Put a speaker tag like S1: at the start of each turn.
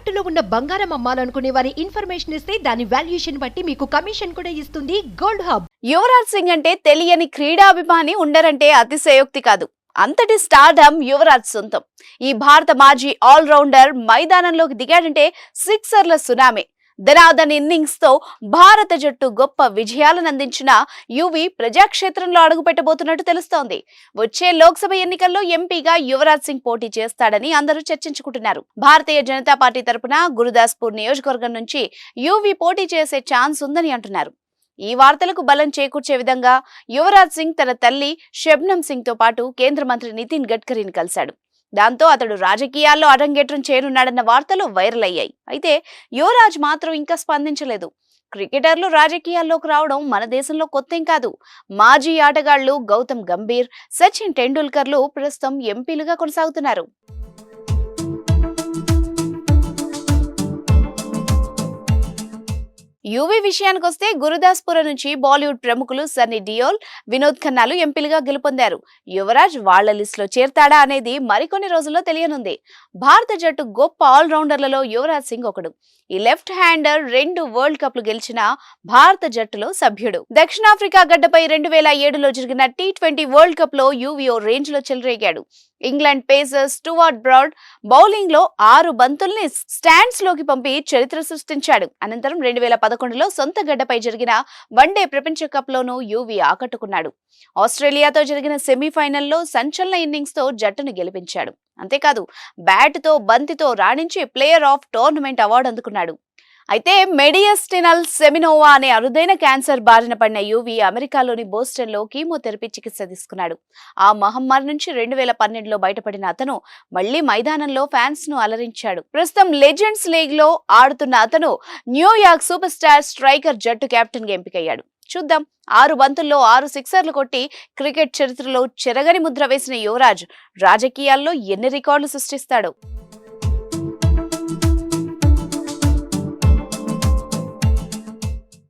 S1: తాకట్టులో ఉన్న బంగారం అమ్మాలనుకునే వారి ఇన్ఫర్మేషన్ ఇస్తే దాని వాల్యుయేషన్ బట్టి మీకు కమిషన్ కూడా ఇస్తుంది గోల్డ్ హబ్.
S2: యువరాజ్ సింగ్ అంటే తెలియని క్రీడాభిమాని ఉండరంటే అతిశయోక్తి కాదు. అంతటి స్టార్డమ్ యువరాజ్ సొంతం. ఈ భారత మాజీ ఆల్రౌండర్ మైదానంలోకి దిగాడంటే సిక్సర్ల సునామీ. ధనాధన్ ఇన్నింగ్స్తో భారత జట్టు గొప్ప విజయాలను అందించిన యువి ప్రజాక్షేత్రంలో అడుగుపెట్టబోతున్నట్టు తెలుస్తోంది. వచ్చే లోక్సభ ఎన్నికల్లో ఎంపీగా యువరాజ్ సింగ్ పోటీ చేస్తాడని అందరూ చర్చించుకుంటున్నారు. భారతీయ జనతా పార్టీ తరపున గురుదాస్పూర్ నియోజకవర్గం నుంచి యువి పోటీ చేసే ఛాన్స్ ఉందని అంటున్నారు. ఈ వార్తలకు బలం చేకూర్చే విధంగా యువరాజ్ సింగ్ తన తల్లి షబ్నం సింగ్తో పాటు కేంద్ర మంత్రి నితిన్ గడ్కరీని కలిశాడు. దాంతో అతడు రాజకీయాల్లో అరంగేట్రం చేరున్నాడన్న వార్తలు వైరల్ అయ్యాయి అయితే యువరాజ్ మాత్రం ఇంకా స్పందించలేదు. క్రికెటర్లు రాజకీయాల్లోకి రావడం మన దేశంలో కొత్తేం కాదు. మాజీ ఆటగాళ్ళు గౌతమ్ గంభీర్ సచిన్ టెండూల్కర్లు ప్రస్తుతం ఎంపీలుగా కొనసాగుతున్నారు. యువి విషయానికొస్తే గురుదాస్పుర నుంచి బాలీవుడ్ ప్రముఖులు సన్నీ డియోల్ వినోద్ ఖన్నాలు ఎంపీలుగా గెలుపొందారు. యువరాజ్ వాళ్ళ లిస్టులో చేరతాడా అనేది మరికొన్ని రోజుల్లో తెలియనుంది. భారత జట్టు గొప్ప ఆల్రౌండర్లలో యువరాజ్ సింగ్ ఒకడు. ఈ లెఫ్ట్ హ్యాండర్ రెండు వరల్డ్ కప్లు గెలిచిన భారత జట్టులో సభ్యుడు. దక్షిణాఫ్రికా గడ్డపై రెండు వేల ఏడులో జరిగిన టీ ట్వంటీ వరల్డ్ కప్లో యువి ఓ రేంజ్లో చెలరేగాడు. ఇంగ్లాండ్ పేసర్ స్టూవార్ట్ బ్రాడ్ బౌలింగ్లో ఆరు బంతుల్ని స్టాండ్స్లోకి పంపి చరిత్ర సృష్టించాడు. అనంతరం రెండు వేల పదకొండులో సొంత గడ్డపై జరిగిన వన్డే ప్రపంచ కప్ లోనూ యువి ఆకట్టుకున్నాడు. ఆస్ట్రేలియాతో జరిగిన సెమీఫైనల్లో సంచలన ఇన్నింగ్స్తో జట్టును గెలిపించాడు. అంతేకాదు బ్యాట్తో బంతితో రాణించి ప్లేయర్ ఆఫ్ టోర్నమెంట్ అవార్డు అందుకున్నాడు. అయితే మెడియస్టినల్ సెమినోవా అనే అరుదైన క్యాన్సర్ బారిన పడిన యువి అమెరికాలోని బోస్టన్లో కీమోథెరపీ చికిత్స తీసుకున్నాడు. ఆ మహమ్మారి నుంచి రెండు వేల పన్నెండులో బయటపడిన అతను మళ్ళీ మైదానంలో ఫ్యాన్స్ను అలరించాడు. ప్రస్తుతం లెజెండ్స్ లీగ్లో ఆడుతున్న అతను న్యూయార్క్ సూపర్ స్టార్ స్ట్రైకర్ జట్టు కెప్టెన్గా ఎంపికయ్యాడు. చూద్దాం. ఆరు బంతుల్లో ఆరు సిక్సర్లు కొట్టి క్రికెట్ చరిత్రలో చెరగని ముద్ర వేసిన యువరాజ్ రాజకీయాల్లో ఎన్ని రికార్డులు సృష్టిస్తాడు?